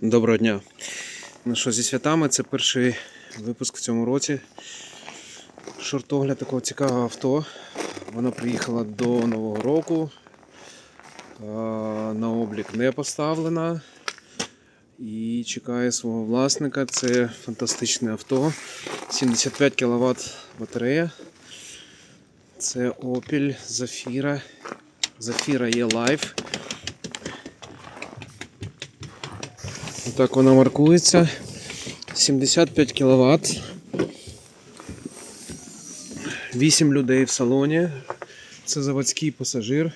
Доброго дня. Ну що, зі святами це перший випуск в цьому році. Шортогляд такого цікавого авто. Воно приїхало до Нового року. На облік не поставлена. І чекає свого власника. Це фантастичне авто. 75 кВт батарея. Це Opel Zafira. Zafira є Live. Так вона маркується. 75 кВт. 8 людей в салоні. Це заводський пасажир.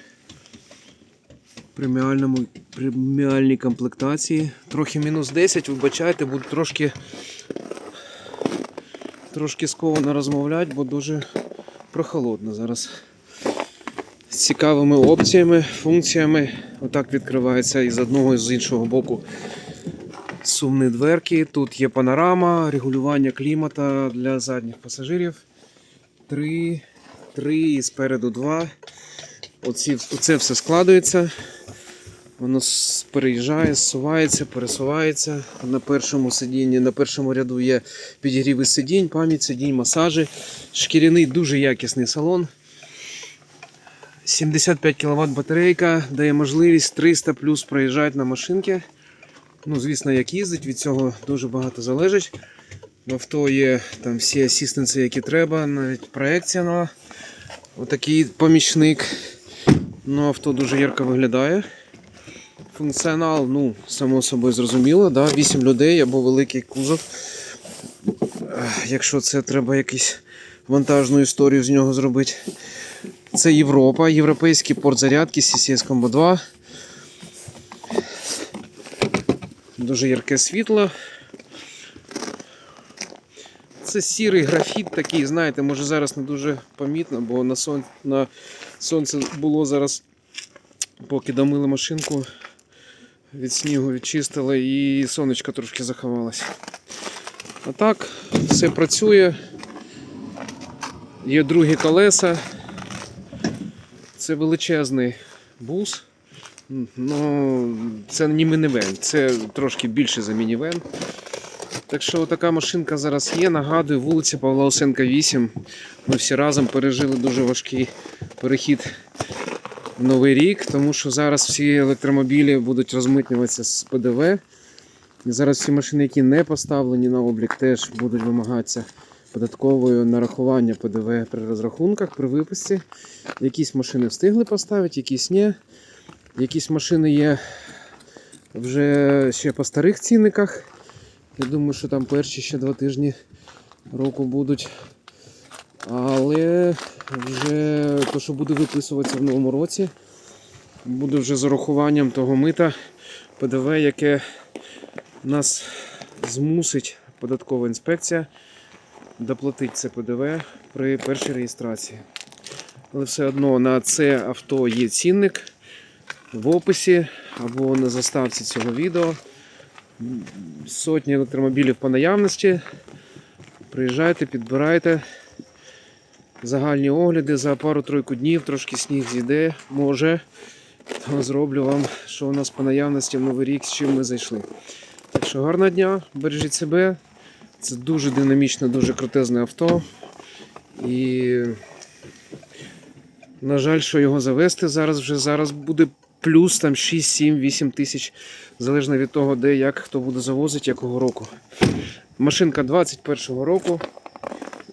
Преміальному, преміальній комплектації. Трохи мінус 10, вибачайте, буду трошки трошки сковано розмовляти, бо дуже прохолодно зараз. З цікавими опціями, функціями. Отак відкривається і з одного і з іншого боку сумні дверки. Тут є панорама, регулювання клімата для задніх пасажирів. Три, три і спереду два. Оці, оце все складується. Воно переїжджає, зсувається, пересувається. На першому сидінні, на першому ряду є підігріви сидінь, пам'ять сидінь, масажі. Шкіряний дуже якісний салон. 75 кВт батарейка дає можливість 300 плюс проїжджати на машинки. Ну, звісно, як їздить, від цього дуже багато залежить. В авто є там всі асістенси, які треба, навіть проекція нова. Отакий помічник. Ну, авто дуже ярко виглядає. Функціонал, ну, само собою зрозуміло, да? 8 людей або великий кузов. Якщо це треба якусь вантажну історію з нього зробити. Це Європа, європейський порт зарядки CCS Combo 2. Дуже ярке світло. Це сірий графіт такий, знаєте, може зараз не дуже помітно, бо на, сон... на сонце було зараз, поки домили машинку, від снігу відчистили і сонечко трошки заховалося. А так, все працює. Є другі колеса. Це величезний бус. Ну, це не мінівен, це трошки більше за мінівен. Так що така машинка зараз є. Нагадую, вулиця Павла Осенка 8. Ми всі разом пережили дуже важкий перехід в Новий рік, тому що зараз всі електромобілі будуть розмитнюватися з ПДВ. І зараз всі машини, які не поставлені на облік, теж будуть вимагатися податковою нарахування ПДВ при розрахунках, при виписці. Якісь машини встигли поставити, якісь ні. Якісь машини є вже ще по старих цінниках. Я думаю, що там перші ще два тижні року будуть. Але вже то, що буде виписуватися в новому році, буде вже з урахуванням того мита ПДВ, яке нас змусить податкова інспекція доплатити це ПДВ при першій реєстрації. Але все одно на це авто є цінник в описі або на заставці цього відео. Сотні електромобілів по наявності. Приїжджайте, підбирайте. Загальні огляди за пару-тройку днів, трошки сніг зійде, може. То зроблю вам, що у нас по наявності в Новий рік, з чим ми зайшли. Так що гарного дня, бережіть себе. Це дуже динамічне, дуже крутезне авто. І на жаль, що його завести зараз вже зараз буде плюс там 6, 7, 8 тисяч, залежно від того, де як хто буде завозити, якого року. Машинка 21-го року.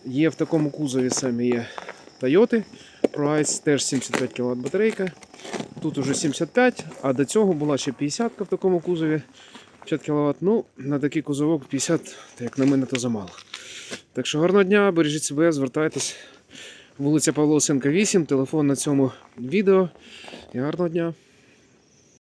Є в такому кузові самі є Toyota. Price теж 75 кВт батарейка. Тут уже 75, а до цього була ще 50 в такому кузові. 50 кВт. Ну, на такий кузовок 50, то як на мене, то замало. Так що гарного дня, бережіть себе, звертайтесь. Вулиця Павла Осенка 8, телефон на цьому відео. І гарного дня.